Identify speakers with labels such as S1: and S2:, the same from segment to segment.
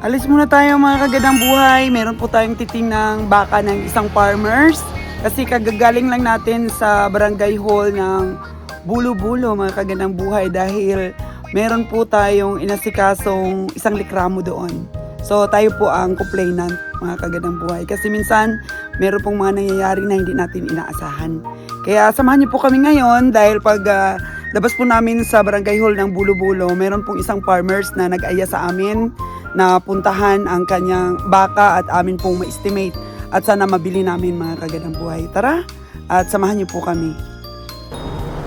S1: Alis muna tayo mga kagandang buhay. Meron po tayong titing ng baka ng isang farmers. Kasi kagagaling lang natin sa barangay hall ng Bulo-Bulo mga kagandang buhay dahil meron po tayong inasikasong isang likramo doon. So tayo po ang complainant mga kagandang buhay. Kasi minsan meron pong mga nangyayari na hindi natin inaasahan. Kaya samahan niyo po kami ngayon dahil pag ah, labas po namin sa barangay hall ng Bulo-Bulo, meron pong isang farmers na nag-aya sa amin na puntahan ang kanyang baka at amin pong ma-estimate at sana mabili namin mga kagandang buhay. Tara at samahan niyo po kami.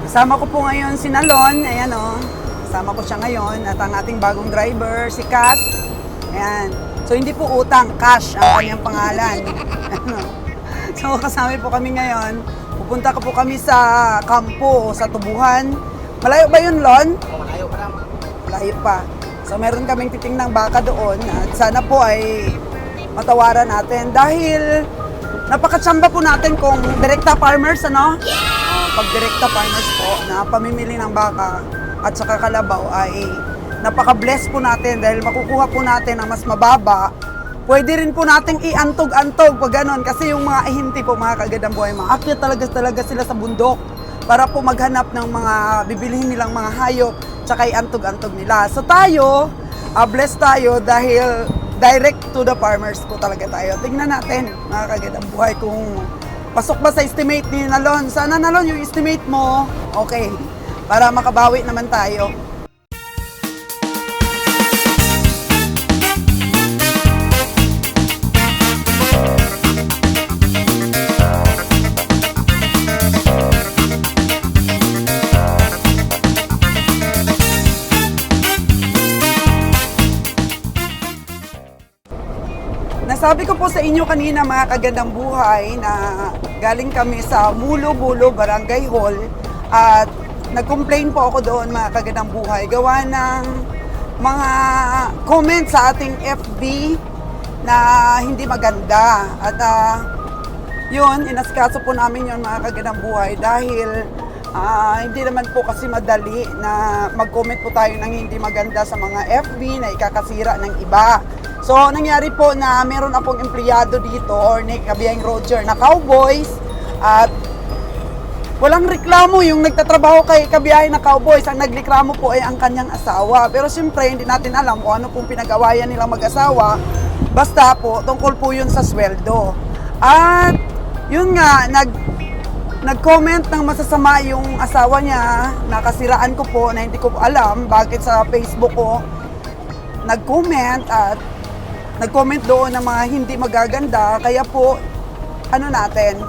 S1: Kasama ko po ngayon si Nalon, ayan o. Kasama ko siya ngayon at ang ating bagong driver, si Cass. Ayan. So hindi po utang, cash ang kanyang pangalan. so kasama po kami ngayon. Pupunta ko po kami sa kampo, sa tubuhan. Malayo ba yun, Lon?
S2: Malayo pa naman.
S1: Layo pa. So meron kaming titingnang baka doon at sana po ay matawaran natin dahil napakatsamba po natin kung direkta farmers ano? Ah, pag direkta farmers po na pamimili ng baka at saka kalabaw ay napaka-bless po natin dahil makukuha po natin ang mas mababa. Pwede rin po nating iantog-antog pag ganon kasi yung mga ihinti po mga kagandang buhay, maakyat talaga talaga sila sa bundok para po maghanap ng mga bibilihin nilang mga hayop tsaka iantog-antog nila. So tayo, uh, blessed tayo dahil direct to the farmers po talaga tayo. Tingnan natin mga kagandang buhay kung pasok ba sa estimate ni Nalon. Sana Nalon yung estimate mo, okay, para makabawi naman tayo. Nasabi ko po sa inyo kanina mga kagandang buhay na galing kami sa Mulo-Bulo Barangay Hall at nag-complain po ako doon mga kagandang buhay gawa ng mga comment sa ating FB na hindi maganda at ah, yun, inaskaso po namin yun mga kagandang buhay dahil ah, hindi naman po kasi madali na mag-comment po tayo ng hindi maganda sa mga FB na ikakasira ng iba. So, nangyari po na meron akong empleyado dito or ni Kabiyang Roger na cowboys at walang reklamo yung nagtatrabaho kay Kabiyahe na cowboys. Ang nagreklamo po ay ang kanyang asawa. Pero siyempre, hindi natin alam kung ano pong pinagawayan nilang mag-asawa. Basta po, tungkol po yun sa sweldo. At yun nga, nag nag-comment ng masasama yung asawa niya, nakasiraan ko po na hindi ko alam bakit sa Facebook ko nag-comment at nag-comment doon ng mga hindi magaganda. Kaya po, ano natin,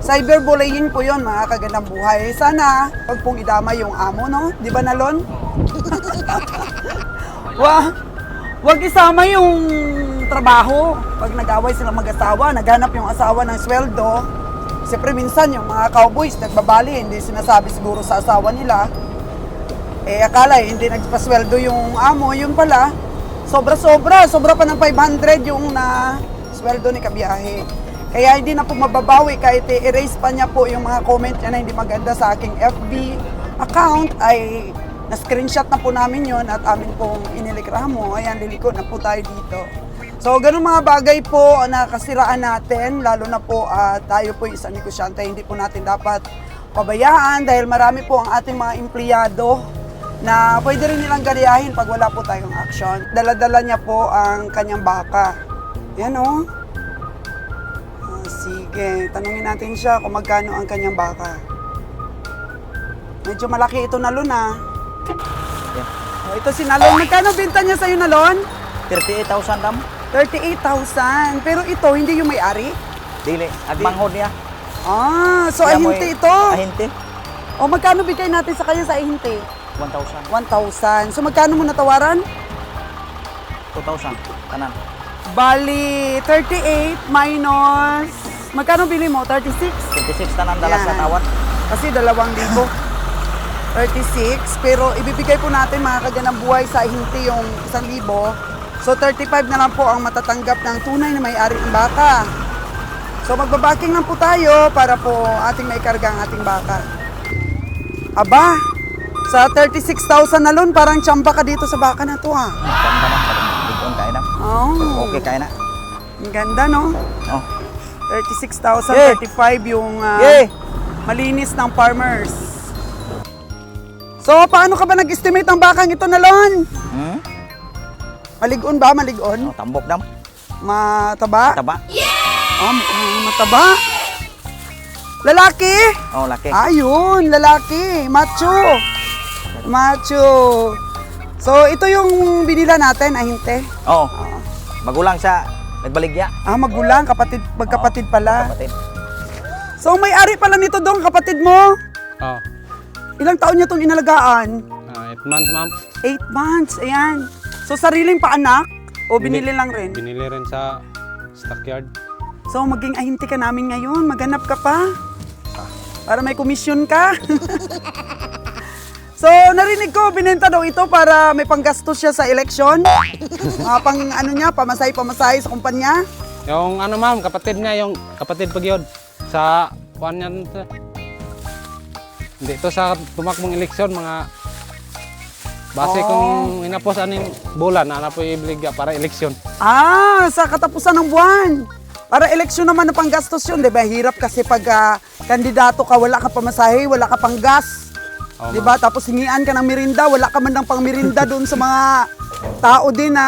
S1: cyberbullying po yon mga kagandang buhay. Sana, pag pong idama yung amo, no? Di ba, Nalon? Wa, wag isama yung trabaho. Pag nag-away sila mag-asawa, naghanap yung asawa ng sweldo. Siyempre minsan yung mga cowboys nagbabali, hindi sinasabi siguro sa asawa nila. Eh akala eh, hindi nagpasweldo yung amo, yun pala. Sobra-sobra, sobra pa ng 500 yung na sweldo ni Kabiyahe. Kaya hindi na po mababawi kahit i-erase pa niya po yung mga comment niya na hindi maganda sa aking FB account ay na-screenshot na po namin yon at amin pong inilikramo. Ayan, liliko na po tayo dito. So, ganun mga bagay po na kasiraan natin, lalo na po ah, tayo po isang negosyante, hindi po natin dapat pabayaan dahil marami po ang ating mga empleyado na pwede rin nilang galiyahin pag wala po tayong action. Dala-dala niya po ang kanyang baka. Yan o. Ah, sige, tanungin natin siya kung magkano ang kanyang baka. Medyo malaki ito na Luna. Oh, ito si Nalon. Magkano binta niya sa'yo Nalon?
S2: 38,000 dam.
S1: 38,000. Pero ito, hindi yung may-ari?
S2: Dili. Agmanghod niya.
S1: Ah, so
S2: Kaya eh,
S1: ito.
S2: Ahinti.
S1: O magkano bigay natin sa kanya sa ahinti?
S2: 1,000.
S1: 1,000. So magkano mo natawaran?
S2: 2,000. Kanan.
S1: Bali, 38 minus... Magkano bili mo? 36?
S2: 26 tanan dalas
S1: Yan.
S2: sa tawad.
S1: Kasi dalawang libo. 36. Pero ibibigay po natin mga kaganang buhay sa hinti yung isang libo. So 35 na lang po ang matatanggap ng tunay na may-ari ng baka. So magbabaking lang po tayo para po ating maikarga ang ating baka. Aba, sa 36,000 na loan, parang tsamba ka dito sa baka na to ah.
S2: Tanda na. Doon tayo na.
S1: Oh.
S2: Okay, kaya na.
S1: Ang ganda, no?
S2: Oh.
S1: 36,000,
S2: Yay!
S1: 35 yung ah,
S2: Yay!
S1: malinis ng farmers. So, paano ka ba nag-estimate ng bakang ito na lon?
S2: Hmm?
S1: Maligon ba? Maligon?
S2: Oh, tambok dam.
S1: Mataba?
S2: Taba.
S1: Ah, mukhang mataba. Lalaki?
S2: Oh, laki.
S1: Ayun, lalaki. Macho. Macho. So, ito yung binila natin, ahinte.
S2: Oh. Magulang sa nagbaligya.
S1: Ah, magulang, kapatid, magkapatid pala.
S2: Kapatid.
S1: So, may-ari pala nito dong, kapatid mo.
S3: Oh,
S1: Ilang taon niya itong inalagaan?
S3: uh, 8 months ma'am.
S1: Eight months, ayan. So, sariling paanak? O binili lang rin?
S3: Binili rin sa stockyard.
S1: So, maging ahinti ka namin ngayon. Maghanap ka pa. Para may komisyon ka. so, narinig ko, binenta daw ito para may panggastos siya sa eleksyon. Mga pang ano niya, pamasay-pamasay sa kumpanya.
S3: Yung ano ma'am, kapatid niya, yung kapatid pagyod sa kuan niya. Hindi to sa tumakbong eleksyon mga base
S1: Oh.
S3: kung inapos aning bulan na po ibligya para eleksyon.
S1: Ah, sa katapusan ng buwan. Para eleksyon naman na panggastos yun, di ba? Hirap kasi pag ah, kandidato ka, wala ka pamasahe, wala ka pang gas.
S3: Oo,
S1: di ba? Tapos hingian ka ng merinda, wala ka man ng pang merinda doon sa mga tao din na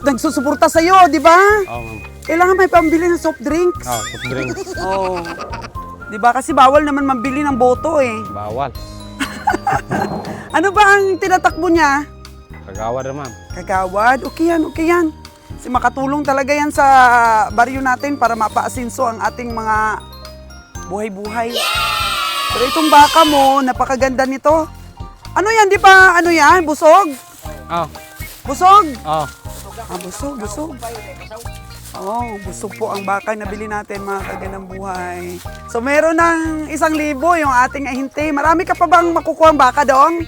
S1: nagsusuporta sa iyo, di ba?
S3: Oh, ma'am.
S1: Kailangan may pambili ng soft drinks.
S3: Oh, soft drinks.
S1: Oh. Di ba? Kasi bawal naman mabili ng boto eh.
S3: Bawal.
S1: Ano ba ang tinatakbo niya?
S3: Kagawa rin ma'am.
S1: Kagawad, okay yan, okay yan. Kasi makatulong talaga yan sa baryo natin para mapaasinso ang ating mga buhay-buhay. Pero itong baka mo, napakaganda nito. Ano yan, di ba, ano yan, busog?
S3: Oh,
S1: Busog?
S3: oh.
S1: Ah, busog, busog. Oo, oh, busog po ang baka na bili natin mga kagandang buhay. So meron ng isang libo yung ating ahinte. Marami ka pa bang makukuha ang baka doon?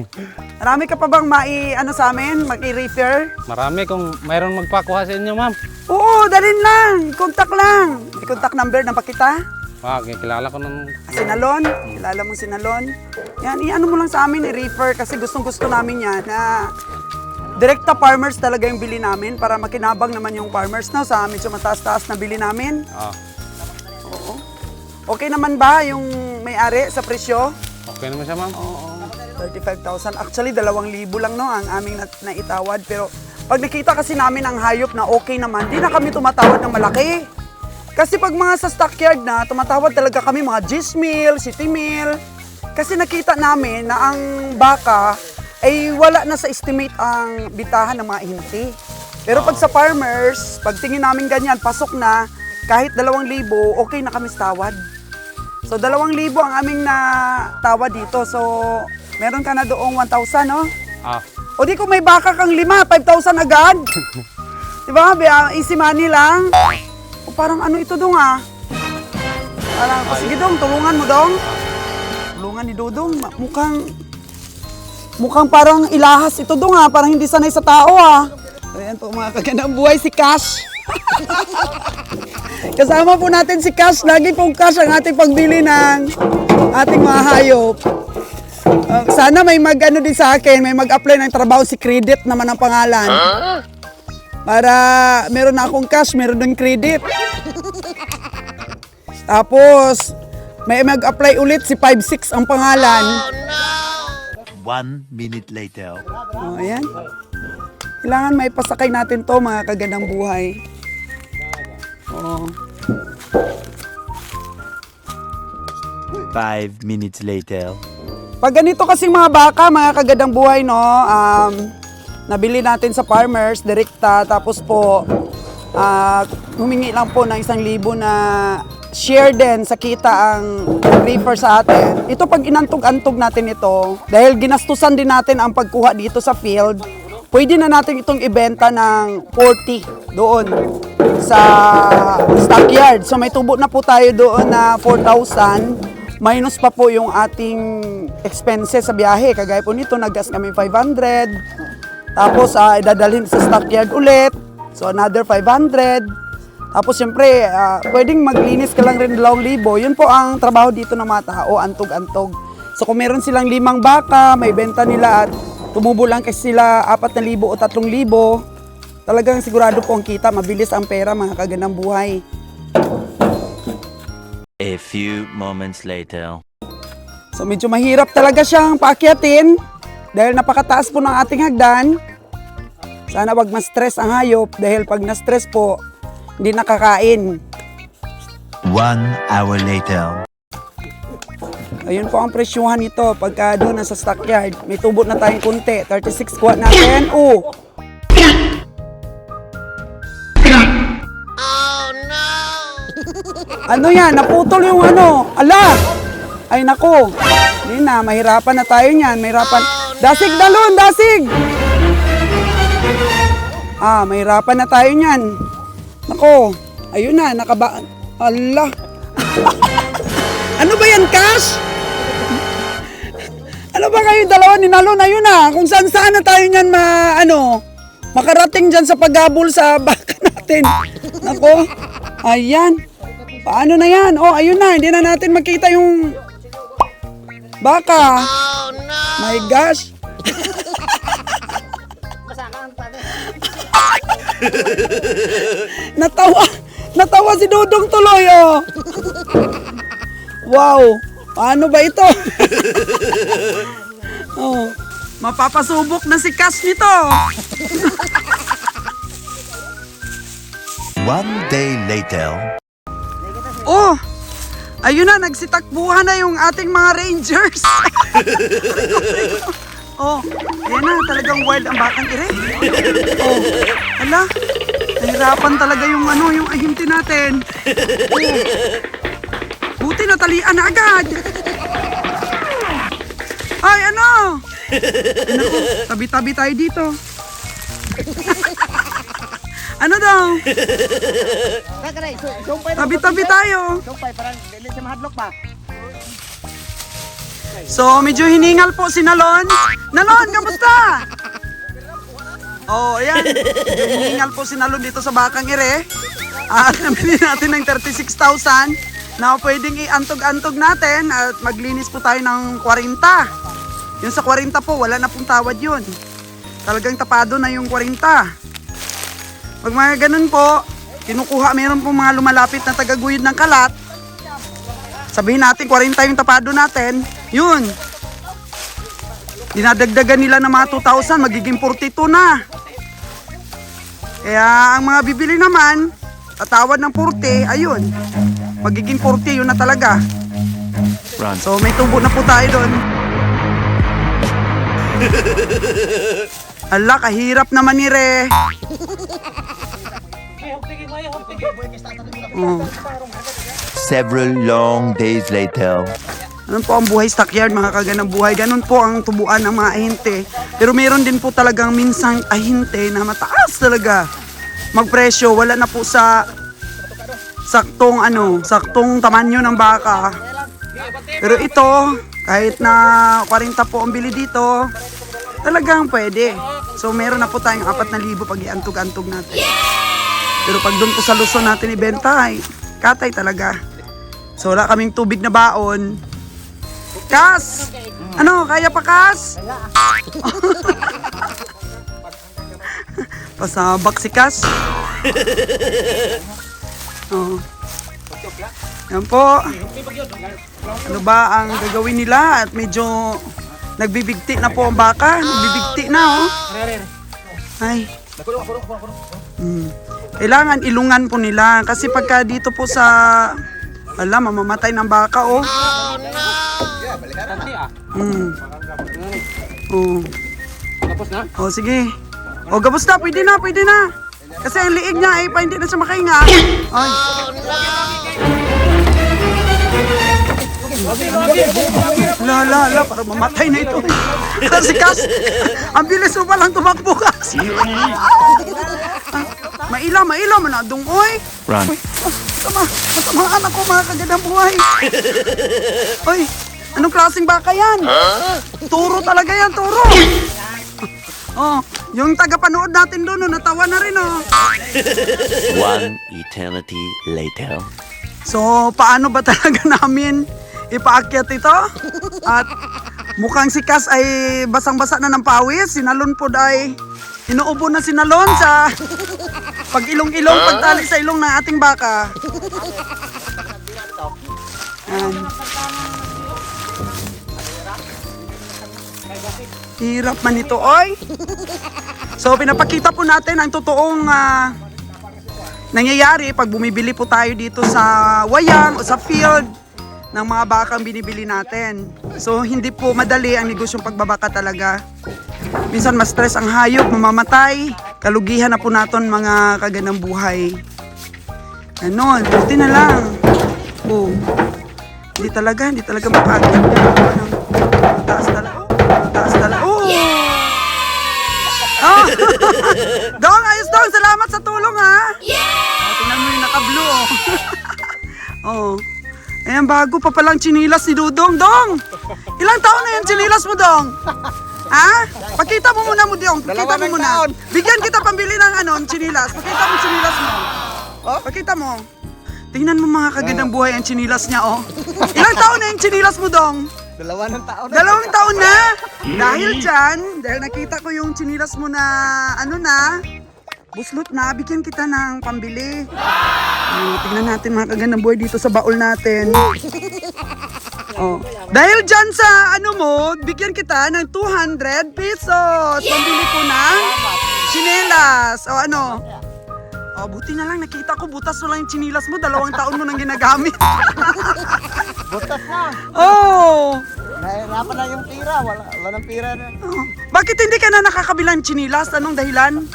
S1: Marami ka pa bang mai, ano sa amin, mag-refer?
S3: Marami kung mayroon magpakuha sa inyo ma'am.
S1: Oo, dalin lang. Contact lang. May contact number na pa kita.
S3: Ah, kilala ko ng
S1: Sinalon. Kilala mo Sinalon. Yan, i-ano mo lang sa amin, i-refer kasi gustong gusto namin yan na direkta farmers talaga yung bili namin para makinabang naman yung farmers na sa amin. So mataas-taas na bili namin.
S3: Oh,
S1: Okay naman ba yung may-ari sa presyo?
S3: okay naman siya ma'am.
S1: Oo. 35,000. Actually, 2,000 lang no ang aming nat- naitawad. Pero pag nakita kasi namin ang hayop na okay naman, di na kami tumatawad ng malaki. Kasi pag mga sa stockyard na, tumatawad talaga kami mga 10 mil, 7 mil. Kasi nakita namin na ang baka ay wala na sa estimate ang bitahan ng mga hinti. Pero pag sa farmers, pag tingin namin ganyan, pasok na, kahit 2,000, okay na kami sa tawad. So, 2,000 ang aming na tawad dito. So, meron ka na doong 1,000, no?
S3: Ah,
S1: O di kung may baka kang lima, 5,000 agad. di ba? Bia- Easy money lang. Parang ano ito dong ah. Parang, o, sige dong, tulungan mo dong. Tulungan ni Dodong. Mukhang, mukhang parang ilahas ito dong ah. Parang hindi sanay sa tao ah. Ayan po mga kagandang buhay si Cash. Kasama po natin si Cash. Lagi pong Cash ang ating pagbili ng ating mga hayop. Uh, sana may mag ano din sa akin, may mag-apply ng trabaho si Credit naman ang pangalan. Para meron na akong cash, meron ng credit. Tapos, may mag-apply ulit si 56 ang pangalan.
S4: One minute later.
S1: Oh, ayan. Kailangan may pasakay natin to mga kagandang buhay. Oh.
S4: Five minutes later.
S1: Pag ganito kasing mga baka, mga kagandang buhay, no, um, nabili natin sa farmers, direkta, tapos po, ah, humingi lang po ng isang libo na share din sa kita ang refer sa atin. Ito pag inantog-antog natin ito, dahil ginastusan din natin ang pagkuha dito sa field, pwede na natin itong ibenta ng 40 doon sa stockyard. So may tubo na po tayo doon na 4,000 minus pa po yung ating expenses sa biyahe. Kagaya po nito, naggas kami 500. Tapos, ah, idadalhin sa stockyard ulit. So, another 500. Tapos, siyempre, ah, pwedeng maglinis ka lang rin 2,000. Yun po ang trabaho dito ng mga tao, antog-antog. So, kung meron silang limang baka, may benta nila at tumubo lang kasi sila 4,000 o 3,000, talagang sigurado po ang kita, mabilis ang pera mga kagandang buhay.
S4: A few moments later.
S1: So medyo mahirap talaga siyang paakyatin dahil napakataas po ng ating hagdan. Sana wag ma-stress ang hayop dahil pag na-stress po, hindi nakakain.
S4: One hour later.
S1: Ayun po ang presyuhan nito pagka doon nasa stockyard. May tubot na tayong kunti. 36 kuha natin. Oh! Ano yan? Naputol yung ano. Ala! Ay nako. Hindi na. Mahirapan na tayo niyan. Mahirapan. Dasig dalon! Dasig! Ah, mahirapan na tayo niyan. Nako. Ayun na. Nakaba... Ala! ano ba yan, Cash? Ano ba kayo dalawa ni Nalo na yun ah? Kung saan saan na tayo niyan ma, ano, makarating dyan sa paghabol sa baka natin. Nako, ayan. Paano na yan? Oh, ayun na, hindi na natin makita yung baka. Oh no! My gosh. natawa, natawa si Dudong tuloy oh. Wow! Paano ba ito? oh. Mapapasubok na si Cash nito.
S4: One day later.
S1: Oh! Ayun na, nagsitakbuhan na yung ating mga rangers. Oh, ayan na, talagang wild ang bakang ire. Oh, ala, nahirapan talaga yung ano, yung ahinti natin. Oh, buti natalian na agad. Ay, ano? Naku, tabi-tabi tayo dito. ano daw? Tabi-tabi tayo. So, medyo hiningal po si Nalon. Nalon, kamusta? Oh, ayan. Medyo hiningal po si Nalon dito sa Bakang Ire. At nabili natin ng 36,000 na pwedeng iantog-antog natin at maglinis po tayo ng 40. Yung sa 40 po, wala na pong tawad yun. Talagang tapado na yung 40. Pag mga ganun po, kinukuha, meron pong mga lumalapit na tagaguyod ng kalat. Sabihin natin, 40 yung tapado natin. Yun. Dinadagdagan nila ng mga 2,000, magiging 42 na. Kaya ang mga bibili naman, tatawad ng 40, ayun. Magiging 40, yun na talaga.
S4: Run.
S1: So may tubo na po tayo doon. Ala, kahirap naman ni Re. Oh.
S4: Several long days later.
S1: Ano po ang buhay stockyard, mga kaganang buhay. Ganun po ang tubuan ng mga ahinte. Pero meron din po talagang minsang ahinte na mataas talaga. Magpresyo, wala na po sa saktong ano, saktong tamanyo ng baka. Pero ito, kahit na 40 po ang bili dito, talagang pwede. So meron na po tayong 4,000 pag iantog-antog natin. Pero pag doon po sa Luzon natin ibenta, ay katay talaga. So wala kaming tubig na baon. Kas! Ano, kaya pa Kas? Pasabak si Kas. oh. Yan po. Ano ba ang gagawin nila? At medyo nagbibigti na po ang baka. Nagbibigti na, oh. Ay. Mm. Kailangan ilungan po nila. Kasi pagka dito po sa... Alam, mamamatay ng baka, oh. Mm. Oh.
S3: Tapos na?
S1: Oh, sige. Oh, gabos na. Pwede na, pwede na. Kasi ang liig niya ay pa hindi na siya makahinga. Ay. La, la, la, para mamatay na ito. Kasi kas, ang bilis mo palang tumakbo kas. maila, maila, manadong, oy.
S4: Run.
S1: Tama, matamaan ako mga kagandang buhay. Oy, anong klaseng baka yan? Turo talaga yan, turo. Oh, yung tagapanood natin doon, oh, natawa na rin, oh.
S4: One eternity later.
S1: So, paano ba talaga namin ipaakyat ito? At Mukhang si Cas ay basang-basa na ng pawis. Sinalon po ay inuubo na sinalon sa pag ilong-ilong, pagtali sa ilong ng ating baka. Yan. Hirap man ito, oy. So, pinapakita po natin ang totoong ah, nangyayari pag bumibili po tayo dito sa wayang o sa field ng mga bakang binibili natin. So, hindi po madali ang negosyong pagbabaka talaga. Minsan mas stress ang hayop, mamamatay. Kalugihan na po naton mga kaganang buhay. Ganon, buti na lang. Oh. Hindi talaga, hindi talaga mapagod. Taas talaga. Taas talaga. Oh! Oh! Dong, ayos Dong. Salamat sa tulong ha. Yeah! Oh, tingnan mo yung naka-blue oh. oh. Ayan, bago pa palang chinilas ni Dudong. Dong! Ilang taon na yung chinilas mo, Dong? Ha? Pakita mo muna mo, Dong. Pakita mo muna. Bigyan kita pambili ng ano, chinilas. Pakita mo chinilas mo. Oh? Pakita mo. Tingnan mo mga kagandang buhay ang chinilas niya, oh. Ilang taon na yung chinilas mo, Dong?
S2: Dalawa ng taon
S1: Dalawang taon na. Dahil dyan, dahil nakita ko yung chinilas mo na, ano na, buslot na, bigyan kita ng pambili. Tingnan natin mga kagandang buhay dito sa baul natin. Oh. Dahil dyan sa ano mo, bigyan kita ng 200 pesos. Pambili ko ng chinelas. O ano? Oh, buti na lang nakita ko butas lang yung chinilas mo. Dalawang taon mo nang ginagamit.
S2: Butas na.
S1: oh!
S2: Nahirapan na yung pira. Wala, wala ng pira na.
S1: Oh, Bakit hindi ka na nakakabilang chinilas? Anong dahilan?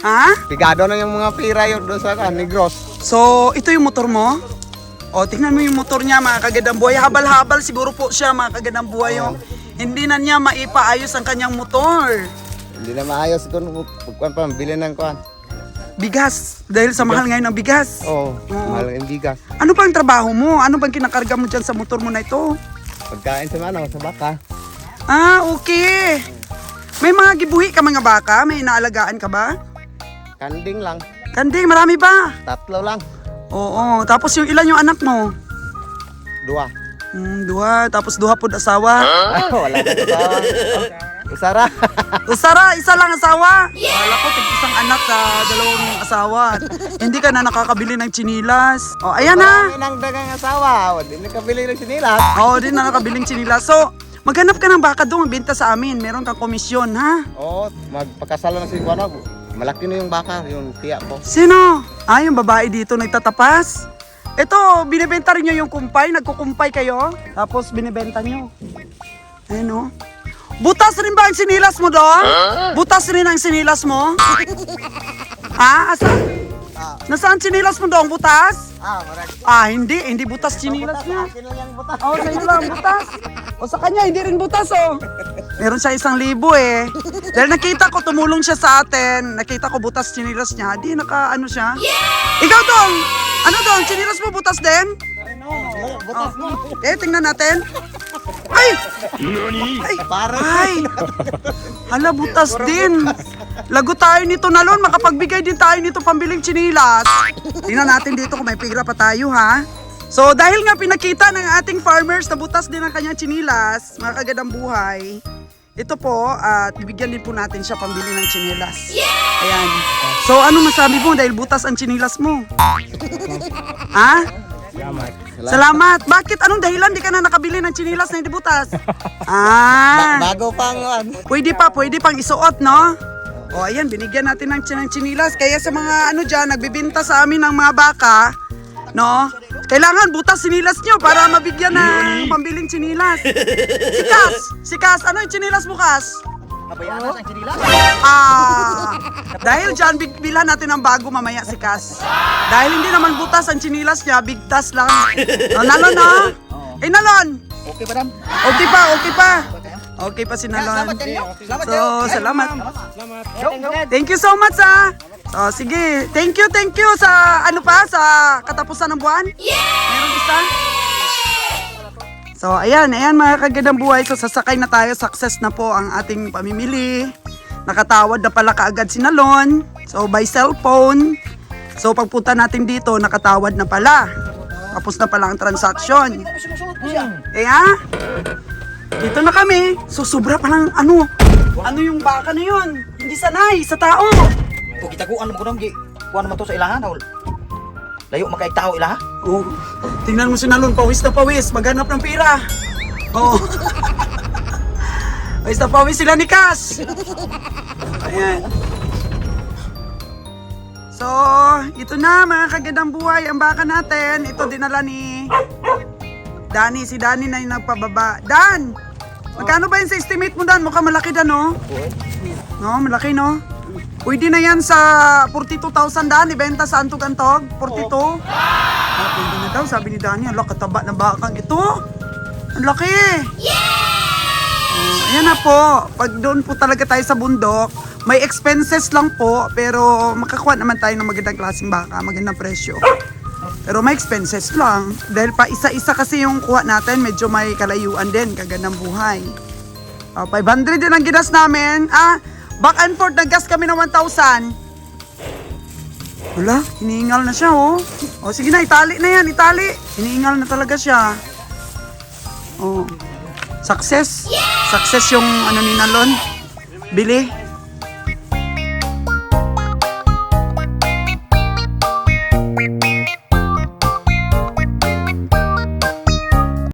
S1: ha?
S2: Pigado na yung mga pira yun doon sa kan, Negros.
S1: So, ito yung motor mo? O, tingnan mo yung motor niya, mga kagandang buhay. Habal-habal siguro po siya, mga kagandang buhay. oh. Hindi na niya maipaayos ang kanyang motor.
S2: Hindi na maayos kung kung pa bilhin ng kuan.
S1: Bigas. Dahil sa mahal ngayon ng bigas.
S2: Oo, mahal yung bigas.
S1: Ano bang trabaho mo? Ano bang kinakarga mo dyan sa motor mo na ito?
S2: Pagkain sa ano, sa baka.
S1: Ah, okay. May mga gibuhi ka mga baka? May inaalagaan ka ba?
S2: Kanding lang.
S1: Kanding, marami ba?
S2: Tatlo lang.
S1: Oo, tapos yung ilan yung anak mo?
S2: Dua.
S1: Hmm, duha. Tapos duha po asawa.
S2: Ah, wala na sa... Usara.
S1: Usara, isa lang asawa. Wala ko, tig isang anak sa dalawang asawa. Hindi ka na nakakabili ng chinilas. O, ayan ha.
S2: Marami nang dagang asawa. Hindi na kabili ng sinilas.
S1: Oo, din na nakabiling chinilas. So, maghanap ka ng baka doon, benta sa amin. Meron kang komisyon, ha?
S2: Oo, magpakasalo na si Kuano. Malaki na yung baka, yung tiya ko.
S1: Sino? Ah, yung babae dito nagtatapas? Ito, binibenta rin nyo yung kumpay. Nagkukumpay kayo. Tapos binibenta nyo. Ayan o. Butas rin ba ang sinilas mo doon? Butas rin ang sinilas mo? ha? Asa? Nasaan sinilas mo doon? Butas?
S2: Ah.
S1: Ah, hindi. Hindi butas sinilas niya.
S2: Akin lang yung butas.
S1: Oh, sa iyo lang butas. O sa kanya, hindi rin butas oh. Meron siya isang libo eh. Dahil nakita ko, tumulong siya sa atin. Nakita ko butas chinilas niya. Di naka ano siya. Ikaw dong! Ano dong? Chinilas mo butas din?
S2: Butas mo.
S1: Eh, tingnan natin. Ay! Ay! Ay! Hala, butas din. Lago tayo nito na lon. Makapagbigay din tayo nito pambiling chinilas. Tingnan natin dito kung may pira pa tayo, ha? So, dahil nga pinakita ng ating farmers na butas din ang kanyang chinilas, mga kagandang buhay, ito po, at bibigyan din po natin siya pambili ng chinilas. Ayan. So, ano masabi mo dahil butas ang chinilas mo? ha? Salamat. Bakit? Anong dahilan di ka na nakabili ng chinilas na hindi butas? Ah.
S2: Bago pang ano.
S1: Pwede pa, pwede pang isuot, no? O, ayan, binigyan natin ng, ng chinilas. Kaya sa mga ano dyan, nagbibinta sa amin ng mga baka, no? Kailangan butas sinilas nyo para mabigyan ng pambiling chinilas. Si Kas, si Kas, ano yung chinilas mo, Kas?
S2: Kabayanan ang sinila.
S1: Ah, dahil dyan, big, bilhan natin ng bago mamaya si Kas. Dahil hindi naman butas ang chinilas niya, bigtas lang. Nalon, no? Eh, nalon!
S2: Okay, madam.
S1: Okay pa, okay pa. Okay pa si Nalon.
S2: Salamat
S1: So, salamat. Thank you so much ah. So, sige. Thank you, thank you sa ano pa sa katapusan ng buwan. Meron isa. So, ayan, ayan mga kagandang buhay. So, sasakay na tayo. Success na po ang ating pamimili. Nakatawad na pala kaagad si Nalon. So, by cellphone. So, pagpunta natin dito, nakatawad na pala. Tapos na pala ang transaction. Kaya, Dito na kami. So, sobra pa lang, ano, ano yung baka na yun? Hindi sanay, sa tao.
S5: Kung kitaguan mo ko nang gi, kuan mo to sa ilahan. Ol. Layo makaig tao ilaha.
S1: Oh, tingnan mo si Nalon, pawis na pawis, maghanap ng pira. Oh. pawis na pawis sila ni Cass. Ayan. So, ito na mga kagandang buhay, ang baka natin. Ito dinala ni Dani, si Dani na yung nagpababa. Dan! Magkano ba yun sa estimate mo, Dan? Mukhang malaki, Dan, no? No, malaki, no? Pwede na yan sa 42,000, Dan. Ibenta sa Antog Antog. 42. Ah, pwede na daw, sabi ni Dani. Ala, kataba na bakang ito. Ang laki. Oh, ayan na po. Pag doon po talaga tayo sa bundok, may expenses lang po, pero makakuha naman tayo ng magandang klaseng baka, magandang presyo. Pero may expenses lang. Dahil pa isa-isa kasi yung kuha natin, medyo may kalayuan din, kagandang buhay. Ah, 500 din ang ginas namin. Ah, back and forth, naggas kami ng 1,000. Wala, hinihingal na siya, oh. O, sige na, itali na yan, itali. Hinihingal na talaga siya. Oh. Success. Success yung ano ni Nalon. Bili.